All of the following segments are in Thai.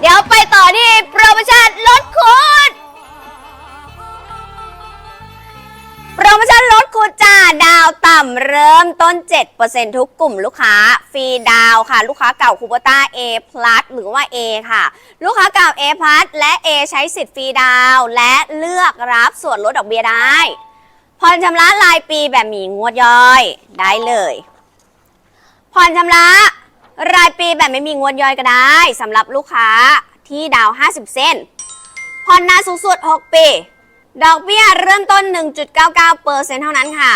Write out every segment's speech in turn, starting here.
เดี๋ยวไปต่อที่โปรโมชั่นลดคูณโปรโมชั่นลดคูณจ้าดาวต่ำเริ่มต้น 7%ทุกกลุ่มลูกค้า ฟรีดาวค่ะ ลูกค้าเก่าคูปต้า A+ หรือว่า A ค่ะ ลูกค้าเก่า A+ และ A ใช้สิทธิ์ฟรีดาว และเลือกรับส่วนลดดอกเบี้ยได้ผ่อนชำระรายปีแบบมีงวดย่อยได้เลยผ่อนชำระ รายปีแบบไม่มีงวดย่อยก็ได้สำหรับลูกค้าที่ดาว 50เส้นผ่อนนานสูงสุด 6 ปี ดอกเบี้ยเริ่มต้น 1.99%เซ็นต์เท่านั้นค่ะ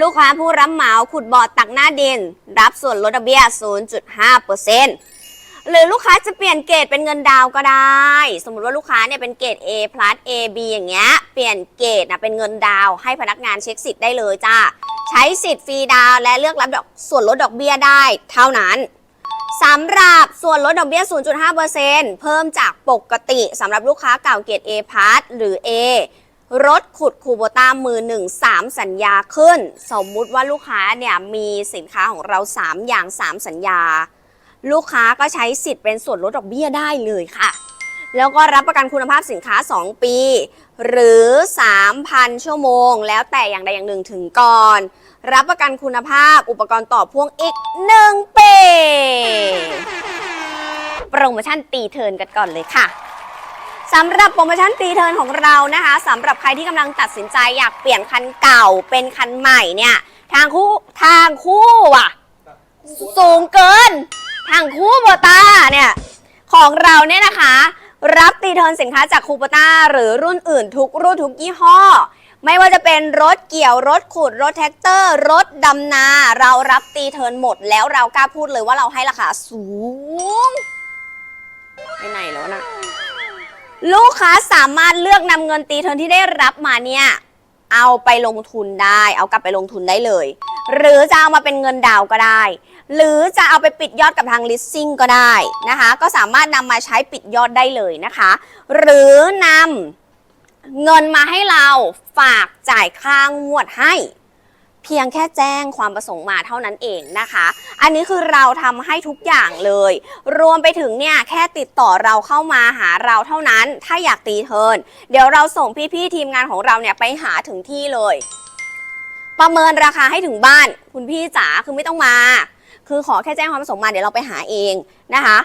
ลูกค้าผู้รับเหมาขุดบ่อตักหน้าดิน รับส่วนลดดอกเบี้ย 0.5%หรือลูกค้าจะเปลี่ยนเกรดเป็นเงินดาวก็ได้ สมมติว่าลูกค้าเนี่ยเป็นเกรด A plus A B อย่างเงี้ย เปลี่ยนเกรดนะเป็นเงินดาวให้พนักงานเช็คสิทธิ์ได้เลยจ้า ใช้สิทธิ์ฟรีดาวและเลือกรับดอกส่วนลดดอกเบี้ยได้ เท่านั้น สำหรับส่วนลดดอกเบี้ย 0.5%เพิ่มจากปกติสำหรับลูกค้าเก่าเกรด A พาร์หรือ A รถขุดคูโบต้ามือ1 3สัญญาขึ้น สมมุติว่าลูกค้าเนี่ยมีสินค้าของเรา 3 อย่าง 3 สัญญา ลูกค้าก็ใช้สิทธิ์เป็นส่วนลดดอกเบี้ยได้เลยค่ะ แล้วก็รับประกันคุณภาพสินค้า 2 ปี หรือ 3,000 ชั่วโมง แล้วแต่อย่างใดอย่างหนึ่งถึงก่อน รับประกันคุณภาพอุปกรณ์ต่อพ่วงอีก 1 ปีโป รโมชั่นตีเทิร์นกันก่อนเลยค่ะสำหรับโปรโมชั่นตีเทิร์นของเรานะคะสำหรับใครที่กำลังตัดสินใจอยากเปลี่ยนคันเก่าเป็นคันใหม่เนี่ยทางคู่ทางคู่อะ สูงเกิน ทางคู่โบต้าเนี่ยของเราเนี่ยนะคะ รับตีเทิร์นสินค้าจากคูปต้าหรือรุ่นอื่นทุกรุ่นทุกยี่ห้อ ไม่ว่าจะเป็นรถเกี่ยวรถขุดรถแท็กเตอร์ รถดำนา เรารับตีเทิร์นหมดแล้วเรากล้าพูดเลยว่าเราให้ราคาสูง ไปไหนแล้วนะลูกค้าสามารถเลือกนำเงินตีเทิร์นที่ได้รับมาเนี่ย เอาไปลงทุนได้ เอากลับไปลงทุนได้เลย หรือจะเอามาเป็นเงินดาวก็ได้ หรือจะเอาไปปิดยอดกับทาง leasing ก็ได้นะคะ ก็สามารถนำมาใช้ปิดยอดได้เลยนะคะ หรือนำเงินมาให้เราฝากจ่ายค่างวดให้ พียงแค่แจ้งความประสงค์มาเท่านั้นเองนะคะ อันนี้คือเราทำให้ทุกอย่างเลย รวมไปถึงเนี่ยแค่ติดต่อเราเข้ามาหาเราเท่านั้น ถ้าอยากตีเทินเดี๋ยวเราส่งพี่ๆทีมงานของเราเนี่ยไปหาถึงที่เลย ประเมินราคาให้ถึงบ้าน คุณพี่จ๋าคือไม่ต้องมา คือขอแค่แจ้งความประสงค์มาเดี๋ยวเราไปหาเองนะคะ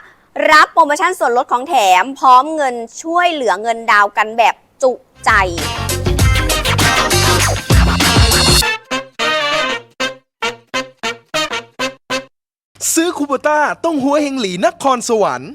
รับโปรโมชั่นส่วนลดของแถมพร้อมเงินช่วยเหลือเงินดาวน์กันแบบจุใจ ซื้อคูโบต้าต้องหัวเฮงหลีนครสวรรค์